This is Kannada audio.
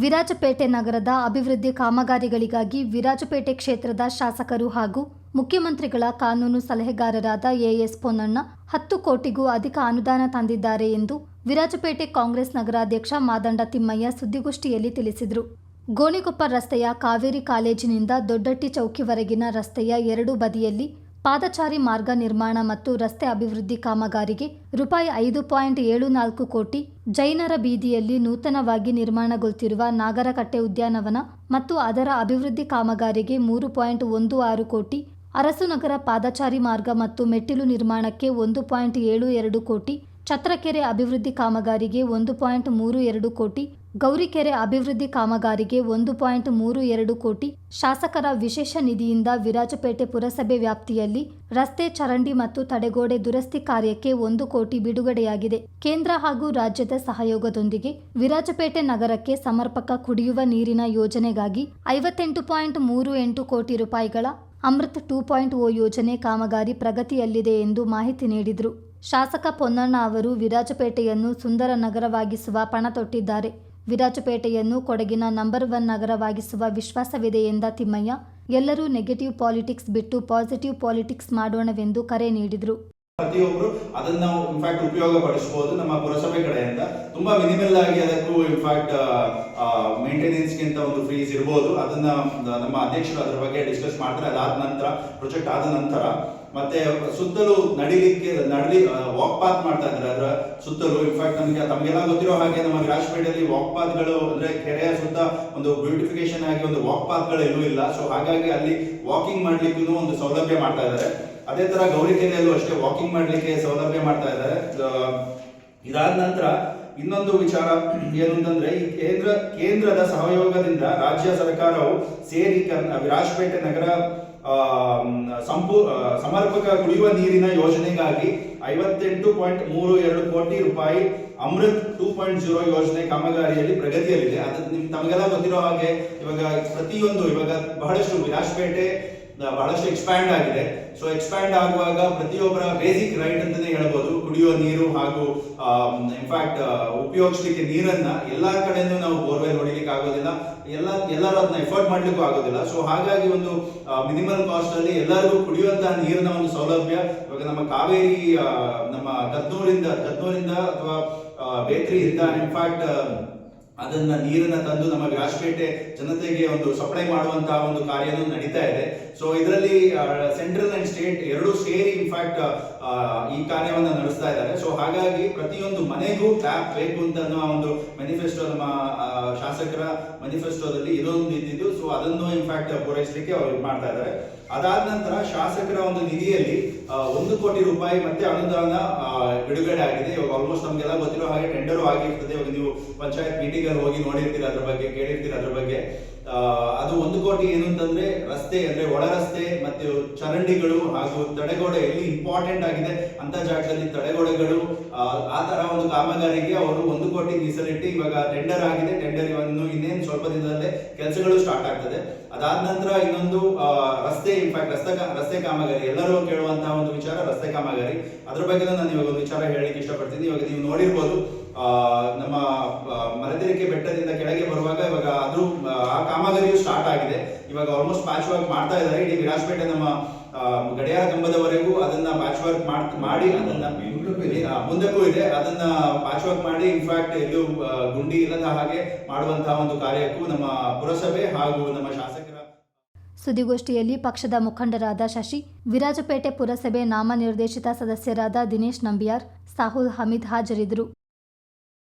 ವಿರಾಜಪೇಟೆ ನಗರದ ಅಭಿವೃದ್ಧಿ ಕಾಮಗಾರಿಗಳಿಗಾಗಿ ವಿರಾಜಪೇಟೆ ಕ್ಷೇತ್ರದ ಶಾಸಕರು ಹಾಗೂ ಮುಖ್ಯಮಂತ್ರಿಗಳ ಕಾನೂನು ಸಲಹೆಗಾರರಾದ ಎಎಸ್ ಪೊನ್ನಣ್ಣ ಹತ್ತು ಕೋಟಿಗೂ ಅಧಿಕ ಅನುದಾನ ತಂದಿದ್ದಾರೆ ಎಂದು ವಿರಾಜಪೇಟೆ ಕಾಂಗ್ರೆಸ್ ನಗರಾಧ್ಯಕ್ಷ ಮಾದಂಡ ತಿಮ್ಮಯ್ಯ ಸುದ್ದಿಗೋಷ್ಠಿಯಲ್ಲಿ ತಿಳಿಸಿದರು. ಗೋಣಿಕೊಪ್ಪ ರಸ್ತೆಯ ಕಾವೇರಿ ಕಾಲೇಜಿನಿಂದ ದೊಡ್ಡಟ್ಟಿ ಚೌಕಿವರೆಗಿನ ರಸ್ತೆಯ ಎರಡು ಬದಿಯಲ್ಲಿ ಪಾದಚಾರಿ ಮಾರ್ಗ ನಿರ್ಮಾಣ ಮತ್ತು ರಸ್ತೆ ಅಭಿವೃದ್ಧಿ ಕಾಮಗಾರಿಗೆ ರೂಪಾಯಿ ಐದು ಪಾಯಿಂಟ್ ಏಳು ನಾಲ್ಕು ಕೋಟಿ ಜೈನರ ಬೀದಿಯಲ್ಲಿ ನೂತನವಾಗಿ ನಿರ್ಮಾಣಗೊಳ್ತಿರುವ ನಾಗರಕಟ್ಟೆ ಉದ್ಯಾನವನ ಮತ್ತು ಅದರ ಅಭಿವೃದ್ಧಿ ಕಾಮಗಾರಿಗೆ ಮೂರು ಪಾಯಿಂಟ್ ಒಂದು ಆರು ಕೋಟಿ ಅರಸುನಗರ ಪಾದಚಾರಿ ಮಾರ್ಗ ಮತ್ತು ಮೆಟ್ಟಿಲು ನಿರ್ಮಾಣಕ್ಕೆ ಒಂದು ಪಾಯಿಂಟ್ ಏಳು ಎರಡು ಕೋಟಿ, ಛತ್ರಕೆರೆ ಅಭಿವೃದ್ಧಿ ಕಾಮಗಾರಿಗೆ ಒಂದು ಪಾಯಿಂಟ್ ಮೂರು ಎರಡು ಕೋಟಿ ಗೌರಿಕೆರೆ ಅಭಿವೃದ್ಧಿ ಕಾಮಗಾರಿಗೆ ಒಂದು ಪಾಯಿಂಟ್ ಮೂರು ಎರಡು ಕೋಟಿ ಶಾಸಕರ ವಿಶೇಷ ನಿಧಿಯಿಂದ ವಿರಾಜಪೇಟೆ ಪುರಸಭೆ ವ್ಯಾಪ್ತಿಯಲ್ಲಿ ರಸ್ತೆ ಚರಂಡಿ ಮತ್ತು ತಡೆಗೋಡೆ ದುರಸ್ತಿ ಕಾರ್ಯಕ್ಕೆ ಒಂದು ಕೋಟಿ ಬಿಡುಗಡೆಯಾಗಿದೆ. ಕೇಂದ್ರ ಹಾಗೂ ರಾಜ್ಯದ ಸಹಯೋಗದೊಂದಿಗೆ ವಿರಾಜಪೇಟೆ ನಗರಕ್ಕೆ ಸಮರ್ಪಕ ಕುಡಿಯುವ ನೀರಿನ ಯೋಜನೆಗಾಗಿ ಐವತ್ತೆಂಟು ಪಾಯಿಂಟ್ ಮೂರು ಎಂಟು ಕೋಟಿ ರೂಪಾಯಿಗಳ ಅಮೃತ್ ಟೂ ಪಾಯಿಂಟ್ ಓ ಯೋಜನೆ ಕಾಮಗಾರಿ ಪ್ರಗತಿಯಲ್ಲಿದೆ ಎಂದು ಮಾಹಿತಿ ನೀಡಿದರು. ಶಾಸಕ ಪೊನ್ನಣ್ಣ ಅವರು ವಿರಾಜಪೇಟೆಯನ್ನು ಸುಂದರ ನಗರವಾಗಿಸುವ ಪಣ ತೊಟ್ಟಿದ್ದಾರೆ. ವಿರಾಜಪೇಟೆಯನ್ನು ಕೊಡಗಿನ ನಂಬರ್ ಒನ್ ನಗರವಾಗಿಸುವ ವಿಶ್ವಾಸವಿದೆ ಎಂದ ತಿಮ್ಮಯ್ಯ, ಎಲ್ಲರೂ ನೆಗೆಟಿವ್ ಪಾಲಿಟಿಕ್ಸ್ ಬಿಟ್ಟು ಪಾಸಿಟಿವ್ ಪಾಲಿಟಿಕ್ಸ್ ಮಾಡೋಣವೆಂದು ಕರೆ ನೀಡಿದರು. ಪ್ರತಿಯೊಬ್ರು ಅದನ್ನ ಇನ್ಫ್ಯಾಕ್ಟ್ ಉಪಯೋಗ ಪಡಿಸಬಹುದು ನಮ್ಮ ಪುರಸಭೆ ಕಡೆಯಿಂದ. ತುಂಬಾ ಮಿನಿಮಲ್ ಆಗಿ ಅದಕ್ಕೂ ಇನ್ಫ್ಯಾಕ್ಟ್ ಮೇಂಟೆನೆನ್ಸ್ ಗಿಂತ ಒಂದು ಫೀಸ್ ಇರಬಹುದು ಅದನ್ನ ನಮ್ಮ ಅಧ್ಯಕ್ಷರು ಅದರ ಬಗ್ಗೆ ಡಿಸ್ಕಸ್ ಮಾಡ್ತಾರೆ. ಅದಾದ ನಂತರ ಪ್ರೊಜೆಕ್ಟ್ ಆದ ನಂತರ ಮತ್ತೆ ಸುತ್ತಲೂ ನಡಿಲಿಕ್ಕೆ, ನಡಲಿ ವಾಕ್ ಪಾತ್ ಮಾಡ್ತಾ ಇದ್ದಾರೆ. ಅದರ ಸುತ್ತಲೂ ಇನ್ಫ್ಯಾಕ್ಟ್ ನಮಗೆ, ತಮಗೆಲ್ಲ ಗೊತ್ತಿರೋ ಹಾಗೆ ನಮ್ಮ ರಾಜಪೇಟೆಯಲ್ಲಿ ವಾಕ್ ಪಾತ್ಗಳು ಅಂದ್ರೆ ಕೆರೆಯ ಸುತ್ತ ಒಂದು ಬ್ಯೂಟಿಫಿಕೇಶನ್ ಆಗಿ ಒಂದು ವಾಕ್ ಪಾತ್ಗಳು ಎಲ್ಲೂ ಇಲ್ಲ. ಸೊ ಹಾಗಾಗಿ ಅಲ್ಲಿ ವಾಕಿಂಗ್ ಮಾಡ್ಲಿಕ್ಕೂ ಒಂದು ಸೌಲಭ್ಯ ಮಾಡ್ತಾ ಇದ್ದಾರೆ. ಅದೇ ತರ ಗೌರಿಕೆರೆಯಲ್ಲೂ ಅಷ್ಟೇ ವಾಕಿಂಗ್ ಮಾಡ್ಲಿಕ್ಕೆ ಸೌಲಭ್ಯ ಮಾಡ್ತಾ ಇದ್ದಾರೆ. ಇದಾದ ನಂತರ ಇನ್ನೊಂದು ವಿಚಾರ ಏನು ಅಂತಂದ್ರೆ ಈ ಕೇಂದ್ರ, ಕೇಂದ್ರದ ಸಹಯೋಗದಿಂದ ರಾಜ್ಯ ಸರ್ಕಾರವು ಸೇರಿ ವಿರಾಜಪೇಟೆ ನಗರ ಸಂಪೂ ಸಮರ್ಪಕ ಕುಡಿಯುವ ನೀರಿನ ಯೋಜನೆಗಾಗಿ ಐವತ್ತೆಂಟು ಪಾಯಿಂಟ್ ಮೂರು ಎರಡು ಕೋಟಿ ರೂಪಾಯಿ ಅಮೃತ್ ಟೂ ಪಾಯಿಂಟ್ ಜೀರೋ ಯೋಜನೆ ಕಾಮಗಾರಿಯಲ್ಲಿ ಪ್ರಗತಿಯಲ್ಲಿದೆ. ಅದು ನಿಮ್, ತಮಗೆಲ್ಲ ಗೊತ್ತಿರೋ ಹಾಗೆ ಇವಾಗ ಪ್ರತಿಯೊಂದು, ಇವಾಗ ಬಹಳಷ್ಟು ವಿರಾಜಪೇಟೆ ಬಹಳಷ್ಟು ಎಕ್ಸ್ಪ್ಯಾಂಡ್ ಆಗಿದೆ. ಸೊ ಎಕ್ಸ್ಪ್ಯಾಂಡ್ ಆಗುವಾಗ ಪ್ರತಿಯೊಬ್ಬರ ಬೇಸಿಕ್ ರೈಟ್ ಅಂತಾನೆ ಹೇಳ್ಬೋದು. ಕುಡಿಯೋ ನೀರು ಹಾಗೂ ಇನ್ಫ್ಯಾಕ್ಟ್ ಉಪಯೋಗಿಸ್ಲಿಕ್ಕೆ ನೀರನ್ನ ಎಲ್ಲಾ ಕಡೆನೂ ನಾವು ಬೋರ್ವೆಲ್ ಹೊಡಿಲಿಕ್ಕೆ ಆಗೋದಿಲ್ಲ. ಎಲ್ಲ ಎಲ್ಲರೂ ಅದನ್ನ ಎಫರ್ಟ್ ಮಾಡ್ಲಿಕ್ಕೂ ಆಗೋದಿಲ್ಲ. ಸೊ ಹಾಗಾಗಿ ಒಂದು ಮಿನಿಮಲ್ ಕಾಸ್ಟ್ ಅಲ್ಲಿ ಎಲ್ಲರಿಗೂ ಕುಡಿಯುವಂತಹ ನೀರಿನ ಒಂದು ಸೌಲಭ್ಯ, ಇವಾಗ ನಮ್ಮ ಕಾವೇರಿ ನಮ್ಮ ಕದ್ನೂರಿಂದ ಕದ್ನೂರಿಂದ ಅಥವಾ ಬೇತ್ರಿಯಿಂದ ಇನ್ಫ್ಯಾಕ್ಟ್ ಅದನ್ನ ನೀರನ್ನ ತಂದು ನಮ್ಮ ವಿರಾಜಪೇಟೆ ಜನತೆಗೆ ಒಂದು ಸಪ್ಲೈ ಮಾಡುವಂತಹ ಒಂದು ಕಾರ್ಯನೂ ನಡೀತಾ ಇದೆ. ಸೊ ಇದರಲ್ಲಿ ಸೆಂಟ್ರಲ್ ಅಂಡ್ ಸ್ಟೇಟ್ ಎರಡು ಸೇರಿ ಇನ್ಫ್ಯಾಕ್ಟ್ ಈ ಕಾರ್ಯವನ್ನ ನಡೆಸ್ತಾ ಇದ್ದಾರೆ. ಸೊ ಹಾಗಾಗಿ ಪ್ರತಿಯೊಂದು ಮನೆಗೂ ಟ್ಯಾಪ್ ಬೇಕು ಅಂತ ಅನ್ನೋ ಒಂದು ಮ್ಯಾನಿಫೆಸ್ಟೋ ನಮ್ಮ ಶಾಸಕರ ಮ್ಯಾನಿಫೆಸ್ಟೋದಲ್ಲಿ ಇದೊಂದು ಇದ್ದಿದ್ದು. ಸೊ ಅದನ್ನು ಇನ್ಫ್ಯಾಕ್ಟ್ ಪೂರೈಸಲಿಕ್ಕೆ ಅವರು ಮಾಡ್ತಾ ಇದ್ದಾರೆ. ಅದಾದ ನಂತರ ಶಾಸಕರ ಒಂದು ನಿಧಿಯಲ್ಲಿ ಒಂದು ಕೋಟಿ ರೂಪಾಯಿ ಮತ್ತೆ ಅನುದಾನ ಬಿಡುಗಡೆ ಆಗಿದೆ. ಇವಾಗ ಆಲ್ಮೋಸ್ಟ್ ನಮ್ಗೆಲ್ಲ ಗೊತ್ತಿರೋ ಹಾಗೆ ಟೆಂಡರು ಆಗಿರ್ತದೆ. ಇವಾಗ ನೀವು ಪಂಚಾಯತ್ ಮೀಟಿಂಗ್ ಅಲ್ಲಿ ಹೋಗಿ ನೋಡಿರ್ತೀರ ಅದ್ರ ಬಗ್ಗೆ, ಕೇಳಿರ್ತೀರ ಅದ್ರ ಬಗ್ಗೆ. ಅದು ಒಂದು ಕೋಟಿ ಏನು ಅಂತಂದ್ರೆ ರಸ್ತೆ ಅಂದ್ರೆ ಒಳ ರಸ್ತೆ ಮತ್ತೆ ಚರಂಡಿಗಳು ಹಾಗೂ ತಡೆಗೋಡೆ ಎಲ್ಲಿ ಇಂಪಾರ್ಟೆಂಟ್ ಆಗಿದೆ. ಅಂತ ಜಾಗದಲ್ಲಿ ತಡೆಗೋಡೆಗಳು ಆ, ತರ ಒಂದು ಕಾಮಗಾರಿಗೆ ಅವರು ಒಂದು ಕೋಟಿ ಮೀಸಲಿಟ್ಟು ಇವಾಗ ಟೆಂಡರ್ ಆಗಿದೆ. ಟೆಂಡರ್ ಇವನ್ನು ಇನ್ನೇನು ಸ್ವಲ್ಪ ದಿನದಲ್ಲೇ ಕೆಲಸಗಳು ಸ್ಟಾರ್ಟ್ ಆಗ್ತದೆ. ಅದಾದ ನಂತರ ಇನ್ನೊಂದು ರಸ್ತೆ ಇನ್ಫ್ಯಾಕ್ಟ್ ರಸ್ತೆ ರಸ್ತೆ ಕಾಮಗಾರಿ. ಎಲ್ಲರೂ ಕೇಳುವಂತಹ ಒಂದು ವಿಚಾರ ರಸ್ತೆ ಕಾಮಗಾರಿ. ಅದ್ರ ಬಗ್ಗೆ ನಾನು ಇವಾಗ ಒಂದು ವಿಚಾರ ಹೇಳಲಿಕ್ಕೆ ಇಷ್ಟಪಡ್ತೀನಿ. ಇವಾಗ ನೀವು ನೋಡಿರ್ಬೋದು ನಮ್ಮ ಮರದಿರಿಕೆ ಬೆಟ್ಟದಿಂದ ಕೆಳಗೆ ಬರುವಾಗ ಇವಾಗ ಅದು ಆ, ಕಾಮಗಾರಿಯು ಸ್ಟಾರ್ಟ್ ಆಗಿದೆ. ಇವಾಗ ಆಲ್ಮೋಸ್ಟ್ ಪ್ಯಾಚ್ ವರ್ಕ್ ಮಾಡ್ತಾ ಇದ್ದಾರೆ. ಇಡೀ ವಿರಾಜಪೇಟೆ ನಮ್ಮ ಗಡಿಯಾರ ಕಂಬದವರೆಗೂ ಅದನ್ನ ಪ್ಯಾಚ್ ವರ್ಕ್ ಮಾಡಿ ಅದನ್ನ ಮುಂದಕ್ಕೂ ಇದೆ. ಅದನ್ನ ಪ್ಯಾಚ್ ವರ್ಕ್ ಮಾಡಿ ಇನ್ಫ್ಯಾಕ್ಟ್ ಎಲ್ಲೂ ಗುಂಡಿ ಇಲ್ಲದ ಹಾಗೆ ಮಾಡುವಂತಹ ಒಂದು ಕಾರ್ಯಕ್ಕೂ ನಮ್ಮ ಪುರಸಭೆ ಹಾಗೂ ನಮ್ಮ ಶಾಸಕರ ಸುದ್ದಿಗೋಷ್ಠಿಯಲ್ಲಿ ಪಕ್ಷದ ಮುಖಂಡರಾದ ಶಶಿ ವಿರಾಜಪೇಟೆ ಪುರಸಭೆ ನಾಮನಿರ್ದೇಶಿತ ಸದಸ್ಯರಾದ ದಿನೇಶ್ ನಂಬಿಯಾರ್ ಸಾಹುಲ್ ಹಮೀದ್ ಹಾಜರಿದ್ದರು.